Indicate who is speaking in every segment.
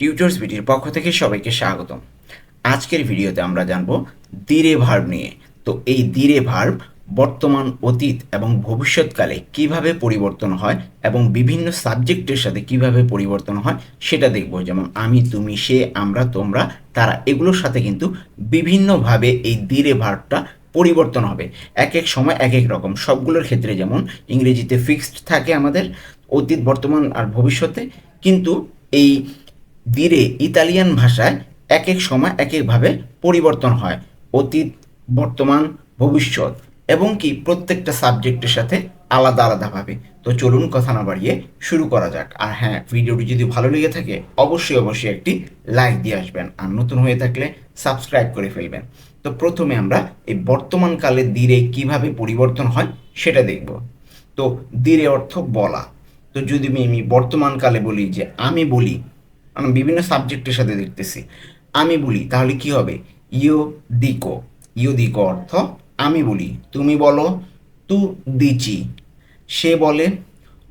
Speaker 1: Tutors ভিডিওর পক্ষ থেকে সবাইকে স্বাগতম। আজকের ভিডিওতে আমরা জানব দিরে ভার্ব নিয়ে। তো এই দিরে ভার্ব বর্তমান অতীত এবং ভবিষ্যৎকালে কীভাবে পরিবর্তন হয় এবং বিভিন্ন সাবজেক্টের সাথে কীভাবে পরিবর্তন হয় সেটা দেখব। যেমন আমি, তুমি, সে, আমরা, তোমরা, তারা এগুলোর সাথে কিন্তু বিভিন্নভাবে এই দিরে ভার্বটা পরিবর্তন হবে। এক এক সময় এক এক রকম। সবগুলোর ক্ষেত্রে যেমন ইংরেজিতে ফিক্সড থাকে আমাদের অতীত, বর্তমান আর ভবিষ্যতে। কিন্তু এই দিরে ইতালিয়ান ভাষায় এক এক সময় এক একভাবে পরিবর্তন হয়, অতীত, বর্তমান, ভবিষ্যৎ এবং কি প্রত্যেকটা সাবজেক্টের সাথে আলাদা আলাদাভাবে তো চলুন কথা না বাড়িয়ে শুরু করা যাক। আর হ্যাঁ ভিডিওটি যদি ভালো লেগে থাকে, অবশ্যই অবশ্যই একটি লাইক দিয়ে আসবেন। আর নতুন হয়ে থাকলে সাবস্ক্রাইব করে ফেলবেন। তো প্রথমে আমরা এই বর্তমানকালে দিরে কীভাবে পরিবর্তন হয় সেটা দেখব। তো দিরে অর্থ বলা। তো যদি আমি বর্তমানকালে বলি যে আমি বলি আমি বিভিন্ন সাবজেক্টের সাথে দেখতেছি। আমি বলি, তাহলে কি হবে? ইও দিকো। ইও দিকো অর্থ, আমি বলি, তুমি বলো, তু দিচি। সে বলে,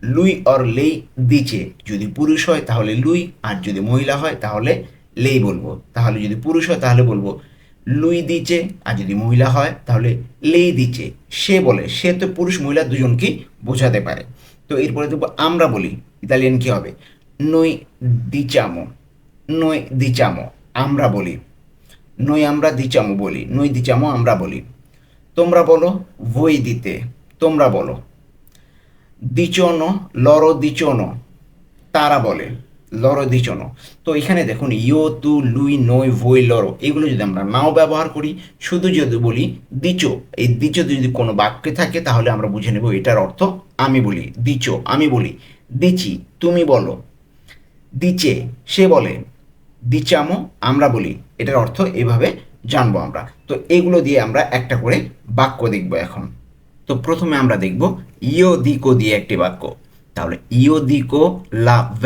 Speaker 1: লুই অর লেই দিচে। যদি পুরুষ হয়, তাহলে লুই, আর যদি মহিলা হয়, তাহলে লেই বলব। তাহলে যদি পুরুষ হয়, তাহলে বলব, লুই দিচে, আর যদি মহিলা হয়, তাহলে লেই দিচে। সে বলে, সে তো পুরুষ, মহিলা দুজনকেই বোঝাতে পারে। তো এরপরে দেখব, আমরা বলি, ইতালিয়ান কি হবে? নই দিচামো নই দিচামো, আমরা বলি। নই আমরা দিচামো বলি নই দিচামো আমরা বলি। তোমরা বলো বই দিতে, তোমরা বলো। দিচনো, লরো দিচনো, তারা বলে, লরো দিচনো। তো এখানে দেখুন ইও তু, লুই নই ভই, লরো, এগুলো যদি আমরা নাও ব্যবহার করি, শুধু যদি বলি দিচো, এই দিচো যদি কোনো বাক্যে থাকে, তাহলে আমরা বুঝে নেব এটার অর্থ আমি বলি, দিচো, আমি বলি, দিচি, তুমি বলো। দিচে, সে বলে, দিচামো, আমরা বলি। এটার অর্থ এভাবে জানব আমরা। তো এগুলো দিয়ে আমরা একটা করে বাক্য দেখব এখন। তো প্রথমে আমরা দেখব ইও দিকো দিয়ে একটি বাক্য। তাহলে ইও দিকো লা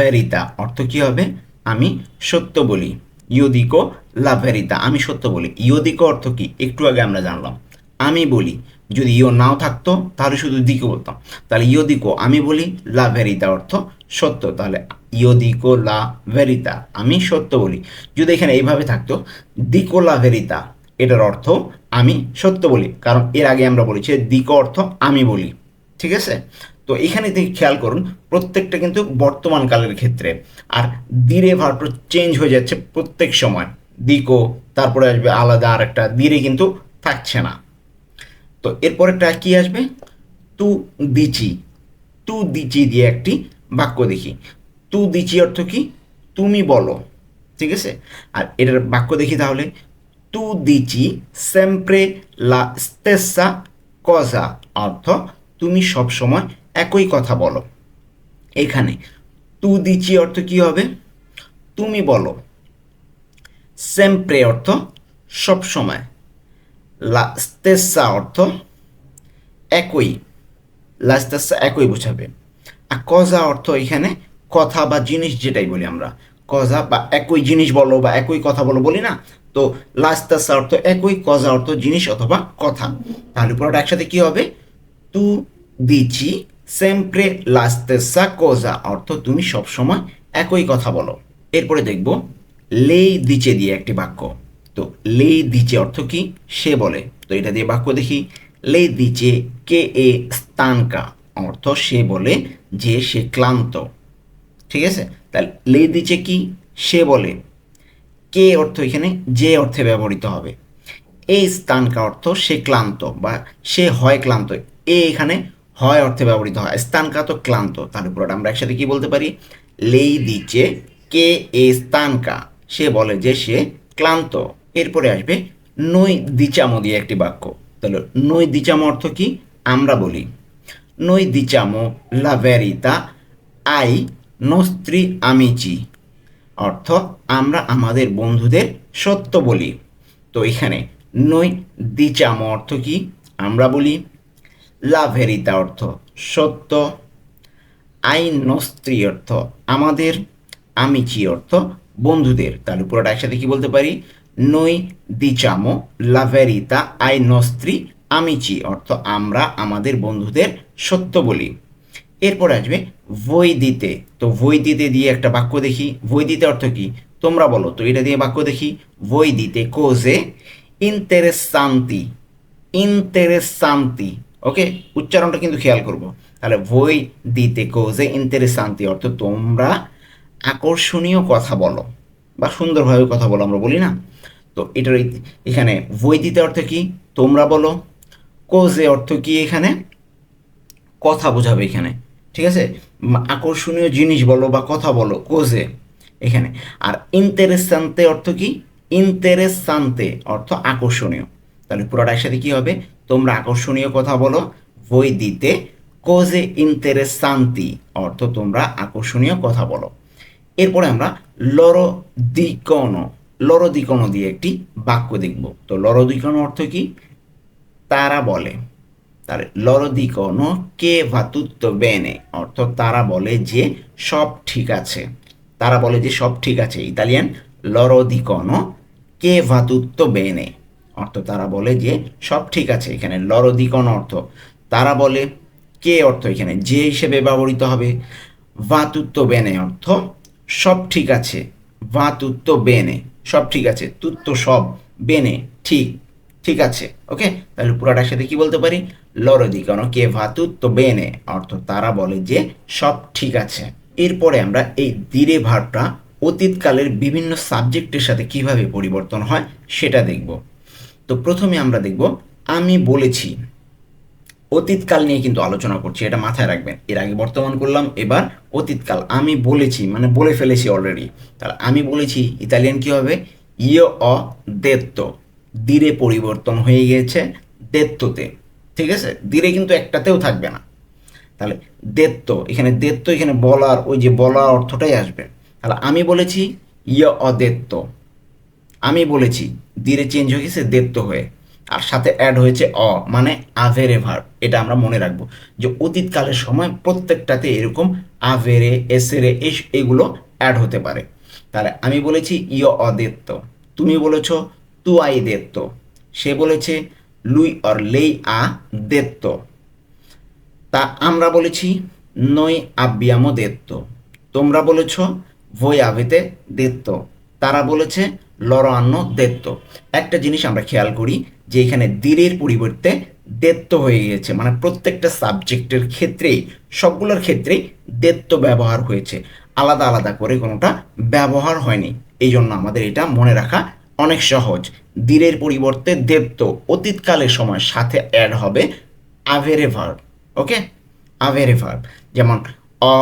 Speaker 1: অর্থ কি হবে? আমি সত্য বলি। ইও দিকো লা আমি সত্য বলি। ইও দিকো অর্থ কি? একটু আগে আমরা জানলাম। আমি বলি, যদি ইও নাও থাকতো, তাহলে শুধু দিকো বলতাম। তাহলে ইও দিকো আমি বলি লা ভেরিতা অর্থ সত্য। তাহলে ইও দিকো লা ভেরিতা। আমি সত্য বলি। যদি এখানে এইভাবে থাকতো, দিকো লা ভেরিতা, এটার অর্থ আমি সত্য বলি। কারণ এর আগে আমরা বলেছি দিকো অর্থ আমি বলি। ঠিক আছে? তো এখানে দেখি খেয়াল করুন, প্রত্যেকটা কিন্তু বর্তমান কালের ক্ষেত্রে। আর দিরে ভার্বটা চেঞ্জ হয়ে যাচ্ছে প্রত্যেক সময়। দিকো, তারপরে আসবে আলাদা আর একটা দিরে কিন্তু থাকছে না। তো এরপরেরটা কি আসবে? তু দিচি। তু দিচি দিয়ে একটি বাক্য দেখি। তু দিচি অর্থ কি? তুমি বলো। ঠিক আছে? আর এটার বাক্য দেখি তাহলে। তু দিচি সেম্প্রে লা স্তেসা কজা অর্থ তুমি সব সময় একই কথা বলো। এখানে তু দিচি অর্থ কি হবে? তুমি বলো। সেম্প্রে অর্থ সব সময়। লা স্তেসা অর্থ একই। লা স্তেসা একই বোঝাবে। আর কজা অর্থ এখানে কথা বা জিনিস যেটাই বলি আমরা কজা বা একই জিনিস বলো বা একই কথা বলো বলি না, তো লাস্তাসা অর্থ একই কজা অর্থ জিনিস অথবা কথা। তাহলে পুরোটা একসাথে কি হবে? তু দিচি সেম্প্রে লাস্তেসা কোজা অর্থ তুমি সবসময় একই কথা বলো। এরপরে দেখব, লেই দিচে দিয়ে একটি বাক্য। তো লেই দিচে অর্থ কি? সে বলে। তো এটা দিয়ে বাক্য দেখি। লেই দিচে কে এ স্তানকা অর্থ সে বলে যে সে ক্লান্ত। ঠিক আছে? তাহলে লেই দিচে কি? সে বলে, কে অর্থ এখানে? যে অর্থে ব্যবহৃত হবে। এই স্থানকা অর্থ? সে ক্লান্ত বা সে হয় ক্লান্ত। এ এখানে হয় অর্থে ব্যবহৃত হয়। স্থানকা তো ক্লান্ত, তার উপর আমরা একসাথে কি বলতে পারি? লেই দিচে কে এ স্থানকা সে বলে যে সে ক্লান্ত। এরপরে আসবে নই দিচামো দিয়ে একটি বাক্য। তাহলে নই দিচামো অর্থ কি? আমরা বলি। নই দিচামো লা ভেরিতা আই নস্ত্রী আমিচি অর্থ আমরা আমাদের বন্ধুদের সত্য বলি। তো এখানে নই দিচামো অর্থ কি? আমরা বলি লাভেরিতা অর্থ সত্য। আইন নস্ত্রী অর্থ আমাদের আমিচি অর্থ বন্ধুদের। তার পুরোটা একসাথে কি বলতে পারি? নই দিচামো লাভেরিতা আই নস্ত্রী আমিচি অর্থ আমরা আমাদের বন্ধুদের সত্য বলি। এরপর আসবে বই দিতে তো বই দিতে দিয়ে একটা বাক্য দেখি। বই দিতে অর্থ কি? তোমরা বলো। তো এটা দিয়ে বাক্য দেখি। voi dite cose interessanti interessanti ওকে? উচ্চারণটা কিন্তু খেয়াল করব। তাহলে voi dite cose interessanti অর্থ তোমরা আকর্ষণীয় কথা বলো। বা সুন্দরভাবে কথা বলো, আমরা বলি না? তো এটার এখানে বই দিতে অর্থ কি? তোমরা বলো। কোজে অর্থ কি এখানে? কথা বোঝাবে এখানে। ঠিক আছে? আকর্ষণীয় জিনিস বলো বা কথা বলো, কোজে? এখানে। আর ইন্টারেসান্তে অর্থ কি? ইন্টারেসান্তে অর্থ আকর্ষণীয়। তাহলে পুরোটা একসাথে কি হবে? তোমরা আকর্ষণীয় কথা বলো, বই দিতে। কোজে ইন্টারেসান্তি অর্থ তোমরা আকর্ষণীয় কথা বলো। এরপরে আমরা লরো দিকনো দিয়ে একটি বাক্য দেখব। তো লরো অর্থ কি? তারা বলে। তাহলে লরো দিকনো কে ভাতুত্ব বেনে? অর্থ তারা বলে যে সব ঠিক আছে। তারা বলে যে সব ঠিক আছে, ইতালিয়ান লরো দিকনো কে ভাতুত্ব বেনে? অর্থ তারা বলে যে সব ঠিক আছে, এখানে লরো দিকনো অর্থ। তারা বলে কে অর্থ এখানে? যে হিসেবে ব্যবহৃত হবে। ভাতুত্ব বেনে অর্থ সব ঠিক আছে, ভাতুত্ব বেনে। সব ঠিক আছে তুত্ত সব বেনে, ঠিক। ঠিক আছে ওকে তাহলে পুরাটার সাথে কি বলতে পারি? লরো দিকনো কে ভাতুত্ব বেনে অর্থ তারা বলে যে সব ঠিক আছে। এরপরে আমরা এই দিরে ভাবটা অতীতকালের বিভিন্ন সাবজেক্টের সাথে কীভাবে পরিবর্তন হয় সেটা দেখব। তো প্রথমে আমরা দেখব, আমি বলেছি, অতীতকাল নিয়ে কিন্তু আলোচনা করছি, এটা মাথায় রাখবেন। এর আগে বর্তমান করলাম, এবার অতীতকাল। আমি বলেছি মানে বলে ফেলেছি অলরেডি তাহলে আমি বলেছি, ইতালিয়ান কি হবে? ইয় অ দেত্ত। দিরে পরিবর্তন হয়ে গিয়েছে দেত্ততে ঠিক আছে? দিরে কিন্তু একটাতেও থাকবে না। তাহলে দেত্ত, এখানে দেত্ত, এখানে বলার, ওই যে বলার অর্থটাই আসবে। তাহলে আমি বলেছি ইয় অদেত্ত। আমি বলেছি দিরে চেঞ্জ হয়ে গেছে, দেত্ত হয়ে। আর সাথে অ্যাড হয়েছে অ মানে আভেরে ভার্ব এটা আমরা মনে রাখব যে অতীতকালের সময় প্রত্যেকটাতে এরকম আভেরে এসেরে এস- এগুলো অ্যাড হতে পারে। তাহলে আমি বলেছি ইয় অদেত্ত। তুমি বলেছ তু আই দেত্ত। সে বলেছে, লুই অর লেই আ দেত্ত। তা আমরা বলেছি নই আব্বিয়ামো দেত্ত। তোমরা বলেছ ভই আভেতে দেত্ত। তারা বলেছে লড় আন্ন দেত্ত। একটা জিনিস আমরা খেয়াল করি, যে এখানে দিরের পরিবর্তে দেত্ত হয়ে গিয়েছে। মানে প্রত্যেকটা সাবজেক্টের ক্ষেত্রেই, সবগুলোর ক্ষেত্রেই দেত্ত ব্যবহার হয়েছে। আলাদা আলাদা করে কোনোটা ব্যবহার হয়নি। এই জন্য আমাদের এটা মনে রাখা অনেক সহজ। দিরের পরিবর্তে দেত্ত অতীতকালের সময় সাথে অ্যাড হবে আভেরে ভার্ব ওকে আভেরে ভার্ব যেমন অ,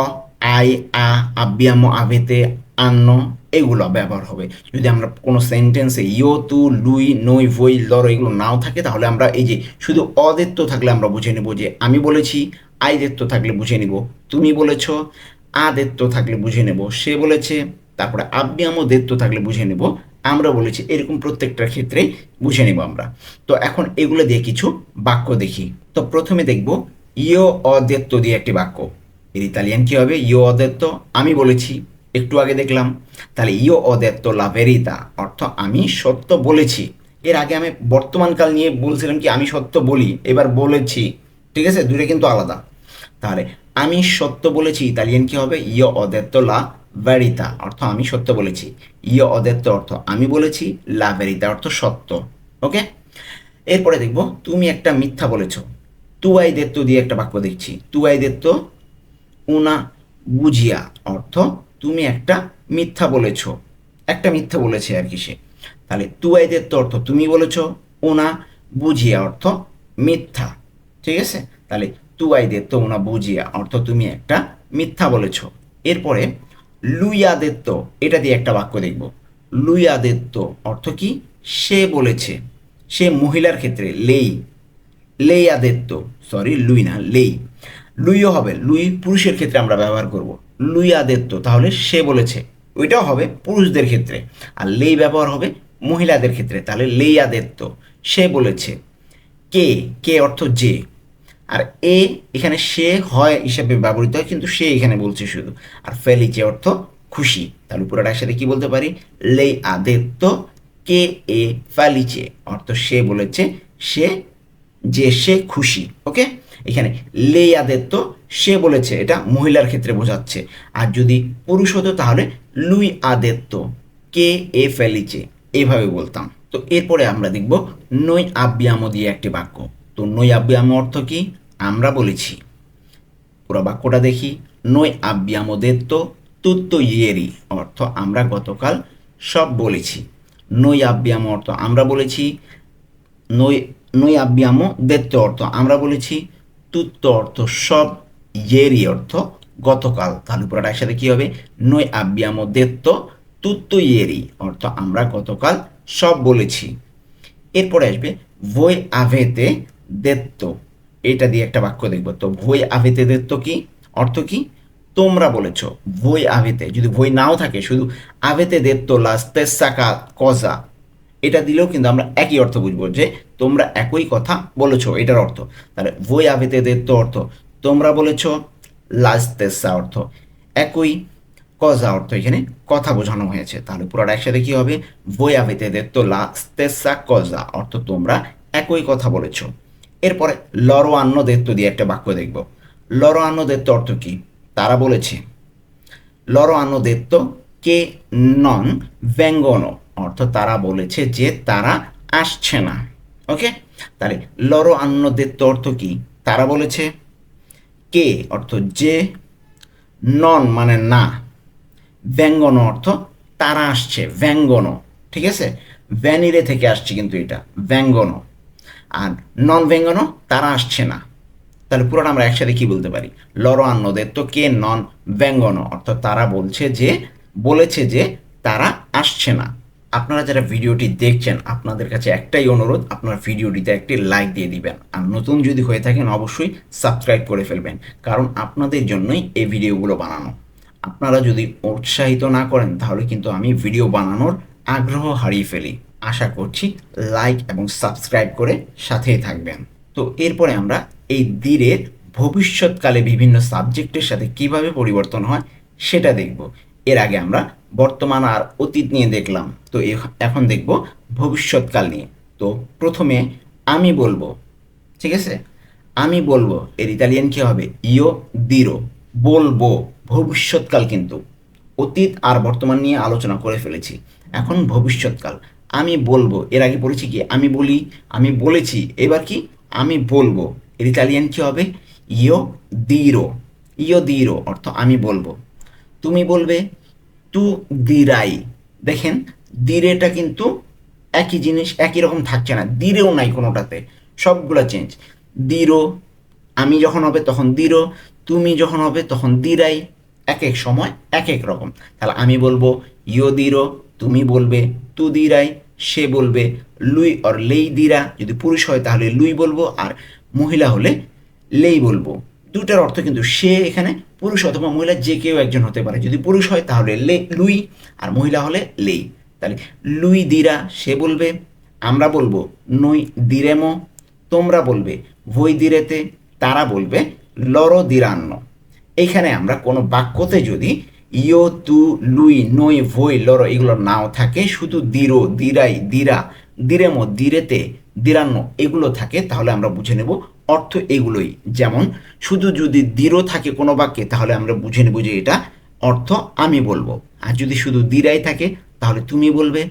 Speaker 1: আই, আ আব্বিয়ামো আভেতে আন্ন, এগুলো ব্যবহার হবে। যদি আমরা কোনো সেন্টেন্সে ইয়ো, তু, লুই, নই, ভই, লর এগুলো নাও থাকে, তাহলে আমরা এই যে শুধু অদেত্ত থাকলে আমরা বুঝে নেব যে আমি বলেছি, আই দেত্ত থাকলে বুঝে নিব, তুমি বলেছ আদেত্ত থাকলে বুঝে নেব, সে বলেছে, তারপরে আব্বিয়ামো দেত্ত থাকলে বুঝে নেব আমরা বলেছি, এরকম প্রত্যেকটার ক্ষেত্রেই বুঝে নেব আমরা। তো এখন এগুলো দিয়ে কিছু বাক্য দেখি। তো প্রথমে দেখব, ইয়ো অদেত্ত দিয়ে একটি বাক্য। এর ইতালিয়ান কী হবে? ইয়ো অদেত্ত আমি বলেছি, একটু আগে দেখলাম। তাহলে ইয়ো অদেত্ত লা ভেরিতা, অর্থ আমি সত্য বলেছি। এর আগে আমি বর্তমানকাল নিয়ে বলছিলাম কি, আমি সত্য বলি, এবার বলেছি। ঠিক আছে? দুটো কিন্তু আলাদা। তাহলে, আমি সত্য বলেছি, ইতালিয়ান কি হবে? ইয় অদেত্ত লা ভেরিতা অর্থ আমি সত্য বলেছি। ইয় অদেত্ত অর্থ আমি বলেছি লা ভেরিতা অর্থ সত্য। ওকে এরপরে দেখব, তুমি একটা মিথ্যা বলেছ। তুয়াই দেত্ত দিয়ে একটা বাক্য দেখছি। তুয়াই দেত্ত উনা বুঝিয়া অর্থ তুমি একটা মিথ্যা বলেছ। একটা মিথ্যা বলেছে আর কি সে। তাহলে তুয়াই দেত্ত অর্থ তুমি বলেছ ওনা বুঝিয়া অর্থ মিথ্যা। ঠিক আছে? তাহলে তুয়াই দেত্ত ওনা বুঝিয়া অর্থ তুমি একটা মিথ্যা বলেছ। এরপরে লুইয়া দেত্ত এটা দিয়ে একটা বাক্য দেখব। লুইয়া দেত্ত অর্থ কি? সে বলেছে। সে মহিলার ক্ষেত্রে, লেই। লেই আদেত্ত সরি লুই না, লেই। লুইও হবে, লুই পুরুষের ক্ষেত্রে আমরা ব্যবহার করব। লুই আদেত্ত তাহলে সে বলেছে। ওইটাও হবে পুরুষদের ক্ষেত্রে। আর লেই ব্যবহার হবে মহিলাদের ক্ষেত্রে। তাহলে লেই আদেত্ত সে বলেছে। কে? কে অর্থ যে? আর এ এখানে সে, হয় হিসাবে ব্যবহৃত হয়, কিন্তু সে এখানে বলছে শুধু। আর ফেলিচে অর্থ খুশি তাহলে পুরোটা একসাথে কি বলতে পারি? লেই আদেত্ত কে এ ফেলিচে অর্থ সে বলেছে, সে যে সে খুশি, ওকে? এখানে লেই আদেত্ত সে বলেছে, এটা মহিলার ক্ষেত্রে বোঝাচ্ছে। আর যদি পুরুষ হতো তাহলে লুই আদেত্ত কে এ ফেলিচে এভাবে বলতাম। তো এরপরে আমরা দেখব নই আব্যামো দিয়ে একটি বাক্য। তো নই আব্যামো অর্থ কি? আমরা বলেছি। পুরো বাক্যটা দেখি নই দেত্তো তুত্তো ইয়েরি অর্থ আমরা গতকাল সব বলেছি। নই আব্যামো অর্থ আমরা বলেছি নই নই আব্যামো দেত্তো অর্থ আমরা বলেছি, তুত্ত অর্থ সব ইয়েরি অর্থ গতকাল। তাহলে পুরোটা একসাথে কি হবে? নই আব্যামো দেত্তো তুত্তো ইয়েরি অর্থ আমরা গতকাল সব বলেছি। এরপরে আসবে ভই আভেতে দেত্ত এটা দিয়ে একটা বাক্য দেখব। তো ভই আভেতে তো কি? অর্থ কি? তোমরা বলেছ, ভই আভেতে। যদি ভই নাও থাকে, শুধু আভেতে দেত্ত লাস তেসাকা কজা। এটা দিলেও কিন্তু আমরা একই অর্থ বুঝব যে তোমরা একই কথা বলেছ, এটার অর্থ। তাহলে ভই আভেতে দেত্ত অর্থ, তোমরা বলেছ লাস তেসা অর্থ। একই কজা অর্থ এখানে কথা বোঝানো হয়েছে। তাহলে পুরোটা একসাথে কি হবে? বই আবেতে দেত্ত লা স্তেসা কজা। অর্থ তোমরা একই কথা বলেছ। এরপরে লরো আন্ন দেত্ত দিয়ে একটা বাক্য দেখব। লরো আন্ন দেত্ত অর্থ কি? তারা বলেছে লরো আন্ন দেত্ত কে নন ব্যঙ্গন। অর্থ তারা বলেছে যে তারা আসছে না। ওকে? তাহলে লরো আন্ন দেত্ত অর্থ কি? তারা বলেছে, কে? অর্থ যে, নন মানে না। ব্যঙ্গন অর্থ তারা আসছে, ব্যঙ্গন। ঠিক আছে? ভ্যানিরে থেকে আসছে কিন্তু এটা, ব্যঙ্গন। আর নন ব্যঙ্গন তারা আসছে না। তাহলে পুরোটা আমরা একসাথে কি বলতে পারি? লড়ো আন্নদের তো কে নন ব্যঙ্গন অর্থাৎ তারা বলছে যে, বলেছে যে তারা আসছে না। আপনারা যারা ভিডিওটি দেখছেন, আপনাদের কাছে একটাই অনুরোধ, আপনার ভিডিওটিতে একটি লাইক দিয়ে দিবেন। আর নতুন যদি হয়ে থাকেন, অবশ্যই সাবস্ক্রাইব করে ফেলবেন। কারণ আপনাদের জন্যই এই ভিডিওগুলো বানানো। আপনারা যদি উৎসাহিত না করেন, তাহলে কিন্তু আমি ভিডিও বানানোর আগ্রহ হারিয়ে ফেলি। আশা করছি লাইক এবং সাবস্ক্রাইব করে সাথেই থাকবেন। তো এরপরে আমরা এই দিনের ভবিষ্যৎকালে বিভিন্ন সাবজেক্টের সাথে কীভাবে পরিবর্তন হয় সেটা দেখব। এর আগে আমরা বর্তমান আর অতীত নিয়ে দেখলাম। তো এখন দেখব ভবিষ্যৎকাল নিয়ে। তো প্রথমে আমি বলব, ঠিক আছে? আমি বলব, এর ইতালিয়ান কি হবে? ইও দিরো বলব, ভবিষ্যৎকাল কিন্তু। অতীত আর বর্তমান নিয়ে আলোচনা করে ফেলেছি। এখন ভবিষ্যৎকাল। আমি বলব। এর আগে বলেছি কি? আমি বলি, আমি বলেছি। এবার কি? আমি বলব। এর ইতালিয়ান কি হবে? ইও দিরো। ইও দিরো অর্থ আমি বলব। তুমি বলবে, তু দিরাই। দেখেন, দিরেটা কিন্তু একই জিনিস, একই রকম থাকছে না। দিরেও নাই কোনোটাতে। সবগুলো চেঞ্জ দিরো, আমি যখন হবে তখন দিরো। তুমি যখন হবে তখন দিরাই। এক এক সময়, এক এক রকম। তাহলে আমি বলব, ইয়ো দিরো। তুমি বলবে, তু দিরাই, সে বলবে, লুই অর লেই দিরা। যদি পুরুষ হয় তাহলে লুই বলব আর মহিলা হলে লেই বলব। দুটার অর্থ কিন্তু সে এখানে পুরুষ অথবা মহিলা যে কেউ একজন হতে পারে। যদি পুরুষ হয় তাহলে লে, লুই আর মহিলা হলে লেই। তাহলে লুই দিরা, সে বলবে, আমরা বলব, নই দিরেমো, তোমরা বলবে, ভই দিরেতে, তারা বলবে, লর দিরান্ন। এইখানে আমরা কোনো বাক্যতে যদি ইয়ো তু লুই নই ভই লরো এগুলো নাও থাকে। শুধু দিরো, দিরাই, দিরা, দিরেমো, দিরেতে, দিরান্ন এগুলো থাকে। তাহলে আমরা বুঝে নেব অর্থ এগুলোই। যেমন, শুধু যদি দিরো থাকে কোনো বাক্যে, তাহলে আমরা বুঝে নেব যে এটা অর্থ আমি বলব। আর যদি শুধু দিরাই থাকে, তাহলে তুমি বলবে।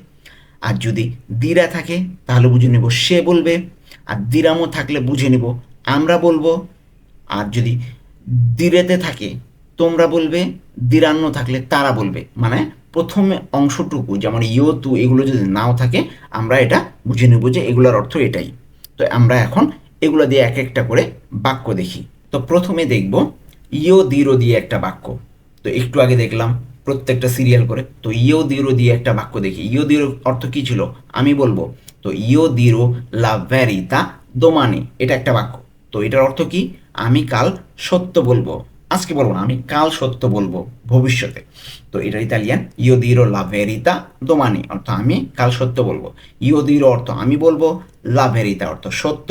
Speaker 1: আর যদি দিরা থাকে, তাহলে বুঝে নেব সে বলবে। আর দিরামও থাকলে বুঝে নেব আমরা বলব। আর যদি দিরেতে থাকে তোমরা বলবে, দিরান্ন থাকলে তারা বলবে। মানে প্রথমে অংশটুকু, যেমন ইয়ো, তু, এগুলো যদি নাও থাকে, আমরা এটা বুঝে নেব যে এগুলোর অর্থ এটাই। তো আমরা এখন এগুলো দিয়ে এক একটা করে বাক্য দেখি। তো প্রথমে দেখব, ইয়ো, দিরো দিয়ে একটা বাক্য। তো একটু আগে দেখলাম প্রত্যেকটা সিরিয়াল করে। তো ইয়ো, দিরো দিয়ে একটা বাক্য দেখি। ইয়ো, দিরো অর্থ কী ছিল? আমি বলব, তো ইয়ো, দিরো লা ভ্যারিতা দোমানি, এটা একটা বাক্য। তো এটার অর্থ কি? আমি কাল সত্য বলব। আজকে বলব না, আমি কাল সত্য বলব ভবিষ্যতে। তো এটা ইতালিয়ান ইও দিরো লা ভেরিতা দোমানি অর্থ আমি কাল সত্য বলব। ইও দিরো অর্থ আমি বলব লা ভেরিতা অর্থ সত্য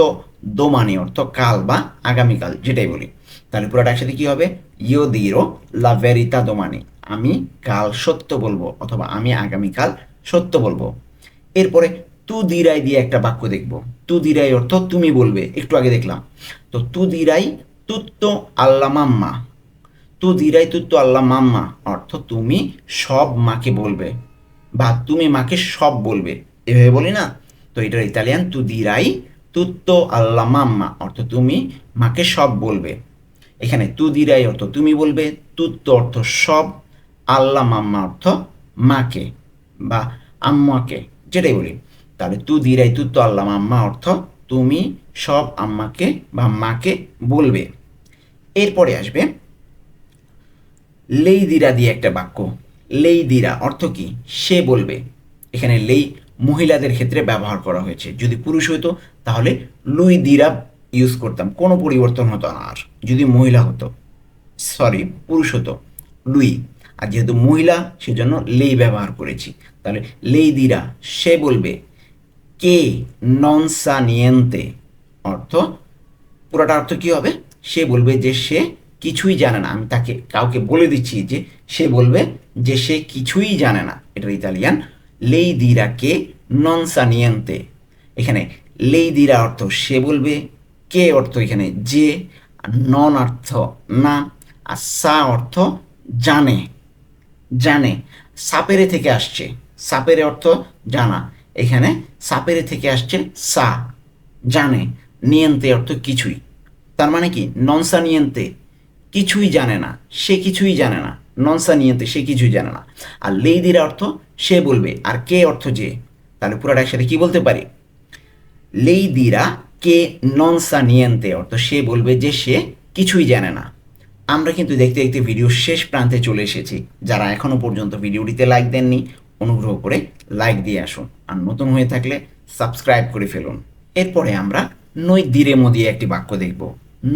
Speaker 1: দোমানি অর্থ কাল বা আগামীকাল, যেটাই বলি। তাহলে পুরোটা একসাথে কি হবে? ইও দিরো লা ভেরিতা দোমানি আমি কাল সত্য বলব অথবা আমি আগামীকাল সত্য বলব। এরপরে তু দিরাই দিয়ে একটা বাক্য দেখব। তু দিরাই অর্থ তুমি বলবে, একটু আগে দেখলাম। তো তু দিরাই তুত্ত আল্লা মাম্মা তু দিরাই তু তো আল্লা মাম্মা, অর্থ তুমি সব মাকে বলবে বা তুমি মাকে সব বলবে। এভাবে বলি না? তো এটার ইতালিয়ান তু দিরাই তুত্তো আল্লা মাম্মা, অর্থ তুমি মাকে সব বলবে। এখানে তু দিরাই অর্থ তুমি বলবে তুত্তো অর্থ সব আল্লা মাম্মা, অর্থ মাকে বা আম্মাকে, যেটাই বলি। তাহলে তু দিরাই তুত্তো আল্লা মাম্মা, অর্থ তুমি সব আম্মাকে বা মাকে বলবে। এরপরে আসবে লেই দিরা দিয়ে একটা বাক্য। লেই দিরা অর্থ কি? সে বলবে। এখানে লেই মহিলাদের ক্ষেত্রে ব্যবহার করা হয়েছে। যদি পুরুষ হতো, তাহলে লুই দিরা ইউজ করতাম। কোনো পরিবর্তন হতো না আর। যদি মহিলা হতো সরি পুরুষ হতো, লুই। আর যেহেতু মহিলা, সেজন্য লেই ব্যবহার করেছি। তাহলে লেই দিরা সে বলবে, কে নন সা নিয়েন্তে অর্থ, পুরোটা অর্থ কি হবে? সে বলবে যে সে কিছুই জানে না। আমি তাকে, কাউকে বলে দিচ্ছি যে, সে বলবে যে সে কিছুই জানে না। এটা ইতালিয়ান লেই দিরা কে নন সানিয়েন্তে এখানে লেই দিরা অর্থ সে বলবে, কে অর্থ এখানে? যে নন অর্থ না। আর সা অর্থ জানে। জানে। সাপেরে থেকে আসছে। সাপেরে অর্থ জানা। এখানে সাপেরে থেকে আসছে সা। জানে। নিয়ন্তে অর্থ কিছুই। তার মানে কি? ননসা নিয়ন্তে কিছুই জানে না, সে কিছুই জানে না ননসা নিয়ন্তে সে কিছুই জানে না। আর লেইদিরা অর্থ সে বলবে, আর কে অর্থ যে? তাহলে পুরোটা একসাথে কি বলতে পারি? লেইদিরা কে ননসা নিয়ন্তে অর্থ সে বলবে যে সে কিছুই জানে না। আমরা কিন্তু দেখতে দেখতে ভিডিওর শেষ প্রান্তে চলে এসেছি। যারা এখনও পর্যন্ত ভিডিওটিতে লাইক দেননি, অনুগ্রহ করে লাইক দিয়ে আসুন। আর নতুন হয়ে থাকলে সাবস্ক্রাইব করে ফেলুন। এরপরে আমরা নই দিরেমো দিয়ে একটি বাক্য দেখব।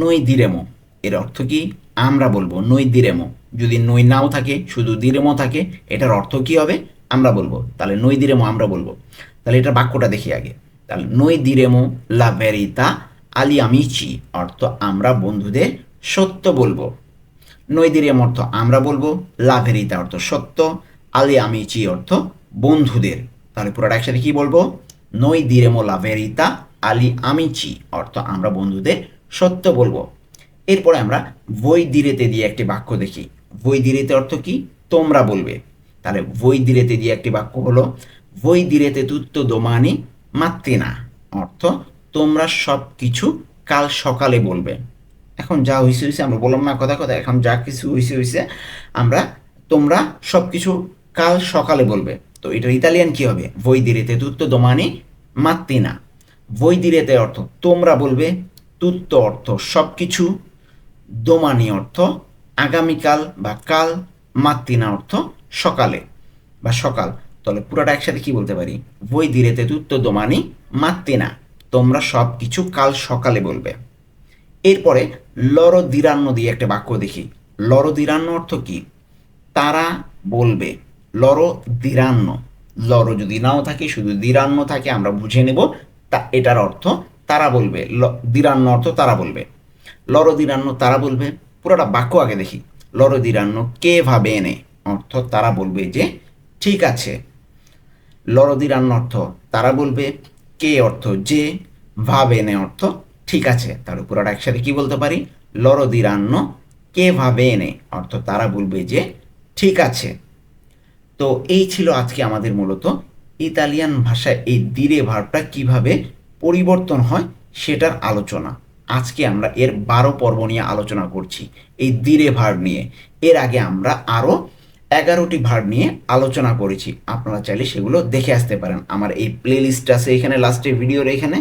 Speaker 1: নই দিরেমো এর অর্থ কি? আমরা বলব নই দিরেমো। যদি নই নাও থাকে, শুধু দিরেমো থাকে, এটার অর্থ কি হবে? আমরা বলব। তাহলে নই দিরেমো আমরা বলব। তাহলে এটার বাক্যটা দেখি আগে। তাহলে নই দিরেমো লা ভেরিতা আলি আমিচি অর্থ আমরা বন্ধুদের সত্য বলব। নৈদিরিয়াম অর্থ আমরা বলব লাভেরিতা অর্থ সত্য আলি আমিচি অর্থ বন্ধুদের। তাহলে পুরোটা একসাথে কি বলব? নই দিরেমো লাভেরিতা আলি আমিচি অর্থ আমরা বন্ধুদের সত্য বলব। এরপরে আমরা বই দিরেতে দিয়ে একটি বাক্য দেখি। বই দিরেতে অর্থ কি? তোমরা বলবে। তাহলে বই দিরেতে দিয়ে একটি বাক্য হলো বই দিরেতে তুত্ত দোমানি মাত্রিনা অর্থ, তোমরা সব কিছু কাল সকালে বলবে। এখন যা হয়েছে হয়েছে আমরা বললাম না, কথা কথা। এখন যা কিছু হয়েছে হয়েছে আমরা, তোমরা সব কিছু কাল সকালে বলবে। তো এটা ইতালিয়ান কি হবে? বই দিরেতে তুত্ত দোমানি মাত্তিনা বই দিরেতে অর্থ, তোমরা বলবে, তুত্ত অর্থ সব কিছু দোমানি অর্থ, আগামীকাল বা কাল মাত্তিনা অর্থ সকালে বা সকাল। তাহলে পুরোটা একসাথে কি বলতে পারি? বই দিরেতে তুত্ত দোমানি মাত্তিনা তোমরা সব কিছু কাল সকালে বলবে। এরপরে লর দিরান্ন দিয়ে একটা বাক্য দেখি। লর দিরান্ন অর্থ কি? তারা বলবে লর দিরান্ন লর যদি নাও থাকে, শুধু দিরান্ন থাকে, আমরা বুঝে নেব। তা এটার অর্থ তারা বলবে। দিরান্ন অর্থ তারা বলবে। লর দিরান্ন তারা বলবে, পুরোটা বাক্য আগে দেখি। লর দিরান্ন কে ভাবে এনে? অর্থ তারা বলবে যে, ঠিক আছে। লরদিরান্ন অর্থ তারা বলবে, কে অর্থ যে, ভাবে এনে অর্থ ঠিক আছে। তার পুরোটা একসাথে কি বলতে পারি? লরদিরান্ন কে ভাবে এনে? অর্থ তারা বলবে যে, ঠিক আছে। তো এই ছিল আজকে আমাদের মূলত ইতালিয়ান ভাষায় এই দিরে ভাবটা কীভাবে পরিবর্তন হয় সেটার আলোচনা। আজকে আমরা এর বারো পর্ব নিয়ে আলোচনা করছি, এই দিরে ভার্ব নিয়ে। এর আগে আমরা আরও এগারোটি ভার্ব নিয়ে আলোচনা করেছি। আপনারা চাইলে সেগুলো দেখে আসতে পারেন। আমার এই প্লে লিস্ট আছে এখানে লাস্টে ভিডিওর এখানে।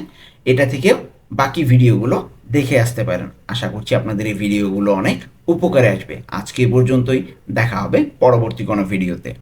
Speaker 1: এটা থেকেও বাকি ভিডিওগুলো দেখে আসতে পারেন। আশা করছি আপনাদের এই ভিডিওগুলো অনেক উপকারে আসবে। আজকে পর্যন্তই। দেখা হবে পরবর্তী কোনো ভিডিওতে।